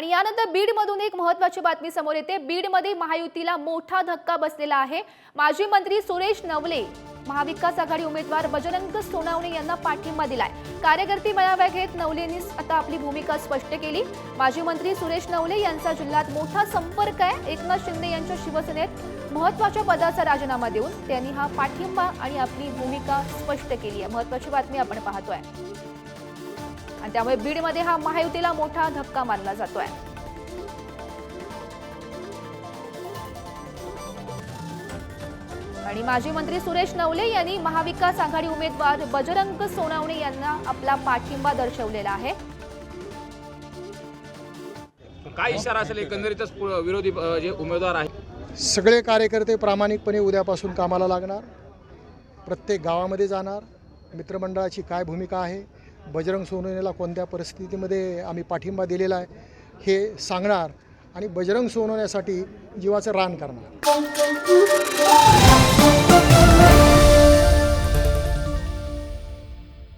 आणि यानंतर बीडमधून एक महत्वाची बातमी समोर येते. बीडमध्ये महायुतीला मोठा धक्का बसलेला आहे. माजी मंत्री सुरेश नवले महाविकास आघाडी उमेदवार बजरंग सोनावणे यांना पाठिंबा दिलाय. कार्यकर्ते मेळाव्या घेत नवलेंनी आता आपली भूमिका स्पष्ट केली. माजी मंत्री सुरेश नवले यांचा जिल्ह्यात मोठा संपर्क आहे. एकनाथ शिंदे यांच्या शिवसेनेत महत्त्वाच्या पदाचा राजीनामा देऊन त्यांनी हा पाठिंबा आणि आपली भूमिका स्पष्ट केली आहे. महत्वाची बातमी आपण पाहतोय. आणि त्यामुळे बीडमध्ये हा महायुतीला मोठा धक्का मानला जातोय. आणि माजी मंत्री सुरेश नवले यांनी महाविकास आघाडी उमेदवार बजरंग सोनावणे यांना आपला पाठिंबा दर्शवलेला आहे. काय इशारा असेल एकंदरीतच पु- विरोधी जे उमेदवार आहेत? सगळे कार्यकर्ते प्रामाणिकपणे उद्यापासून कामाला लागणार प्रत्येक गावामध्ये जाणार मित्रमंडळाची काय भूमिका आहे बजरंग सोनवणेला कोणत्या परिस्थितीमध्ये आम्ही पाठिंबा दिलेला आहे हे सांगणार आणि बजरंग सोनवण्यासाठी जीवाचं रान करणार.